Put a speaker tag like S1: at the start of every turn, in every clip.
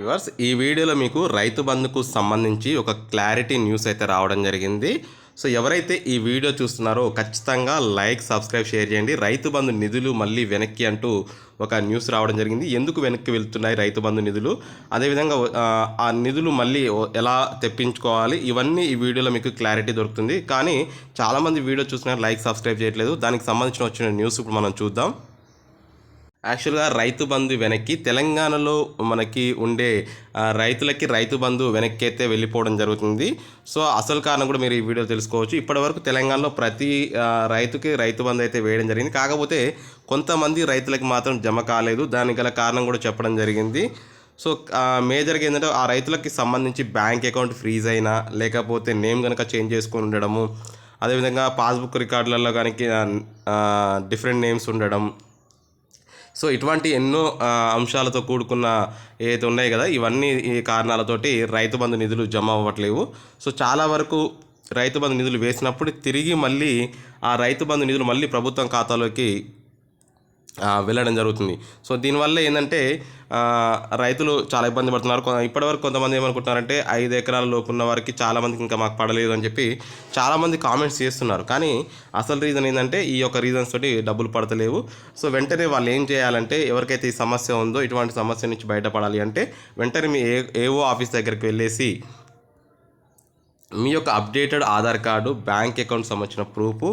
S1: Viewers ఈ వీడియోలో మీకు రైతు బంధుకు సంబంధించి ఒక క్లారిటీ న్యూస్ అయితే రావడం జరిగింది. సో ఎవరైతే ఈ వీడియో చూస్తున్నారో ఖచ్చితంగా లైక్ సబ్స్క్రైబ్ షేర్ చేయండి. రైతు బంధు నిధులు మళ్ళీ వెనక్కి అంటూ ఒక న్యూస్ రావడం జరిగింది. ఎందుకు వెనక్కి వెళ్తున్నాయి రైతు బంధు నిధులు? అదేవిధంగా ఆ, నిధులు మళ్ళీ ఎలా తెప్పించుకోవాలి? ఇవన్నీ ఈ వీడియోలో మీకు క్లారిటీ దొరుకుతుంది. కానీ చాలామంది వీడియో చూస్తున్నారు లైక్ సబ్స్క్రైబ్ చేయట్లేదు. దానికి సంబంధించిన వచ్చిన న్యూస్ ఇప్పుడు మనం చూద్దాం. యాక్చువల్గా రైతు బంధు వెనక్కి తెలంగాణలో మనకి ఉండే రైతులకి రైతు బంధు వెనక్కి అయితే వెళ్ళిపోవడం జరుగుతుంది. సో అసలు కారణం కూడా మీరు ఈ వీడియో తెలుసుకోవచ్చు. ఇప్పటివరకు తెలంగాణలో ప్రతి రైతుకి రైతు బంధు అయితే వేయడం జరిగింది. కాకపోతే కొంతమంది రైతులకి మాత్రం జమ కాలేదు. దానికి గల కారణం కూడా చెప్పడం జరిగింది. సో మేజర్గా ఏంటంటే ఆ రైతులకి సంబంధించి బ్యాంక్ అకౌంట్ ఫ్రీజ్ అయినా లేకపోతే నేమ్ కనుక చేంజ్ చేసుకొని ఉండడము అదేవిధంగా పాస్బుక్ రికార్డులలో కనుక డిఫరెంట్ నేమ్స్ ఉండడం సో ఇటువంటి ఎన్నో అంశాలతో కూడుకున్న ఏదైతే ఉన్నాయి కదా ఇవన్నీ ఈ కారణాలతోటి రైతు బంధు నిధులు జమ అవ్వట్లేవు. సో చాలా వరకు రైతు బంధు నిధులు వేసినప్పుడు తిరిగి మళ్ళీ ఆ రైతు బంధు నిధులు మళ్ళీ ప్రభుత్వం ఖాతాలోకి వెళ్ళడం జరుగుతుంది. సో దీనివల్ల ఏంటంటే రైతులు చాలా ఇబ్బంది పడుతున్నారు. ఇప్పటివరకు కొంతమంది ఏమనుకుంటున్నారంటే ఐదు ఎకరాల లోపు ఉన్న వారికి చాలామందికి ఇంకా మాకు పడలేదు అని చెప్పి చాలామంది కామెంట్స్ చేస్తున్నారు. కానీ అసలు రీజన్ ఏంటంటే ఈ యొక్క రీజన్స్ తోటి డబ్బులు పడతలేవు. సో వెంటనే వాళ్ళు ఏం చేయాలంటే ఎవరికైతే ఈ సమస్య ఉందో ఇటువంటి సమస్య నుంచి బయటపడాలి అంటే వెంటనే మీ ఏ ఏవో ఆఫీస్ దగ్గరికి వెళ్ళేసి మీ యొక్క updated Aadhaar card bank account సంబంధించిన ప్రూఫ్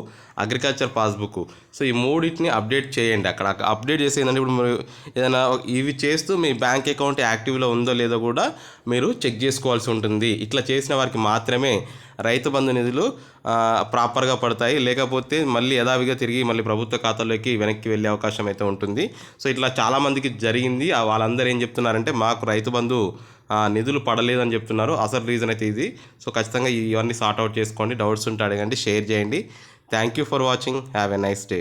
S1: అగ్రికల్చర్ పాస్బుక్. సో ఈ మూడింటిని అప్డేట్ చేయండి. అక్కడ అప్డేట్ చేసి ఏంటంటే ఇప్పుడు మీరు ఏదైనా ఇవి చేస్తూ మీ బ్యాంక్ అకౌంట్ యాక్టివ్లో ఉందో లేదో కూడా మీరు చెక్ చేసుకోవాల్సి ఉంటుంది. ఇట్లా చేసిన వారికి మాత్రమే రైతు బంధు నిధులు ప్రాపర్గా పడతాయి. లేకపోతే మళ్ళీ యథావిగా తిరిగి మళ్ళీ ప్రభుత్వ ఖాతాలోకి వెనక్కి వెళ్ళే అవకాశం అయితే ఉంటుంది. సో ఇట్లా చాలామందికి జరిగింది. వాళ్ళందరూ ఏం చెప్తున్నారంటే మాకు రైతు బంధు నిధులు పడలేదని చెప్తున్నారు. అసలు రీజన్ అయితే ఇది. సో ఖచ్చితంగా ఇవన్నీ సార్ట్ అవుట్ చేసుకోండి. డౌట్స్ ఉంటే అడగండి షేర్ చేయండి. Thank you for watching have a nice day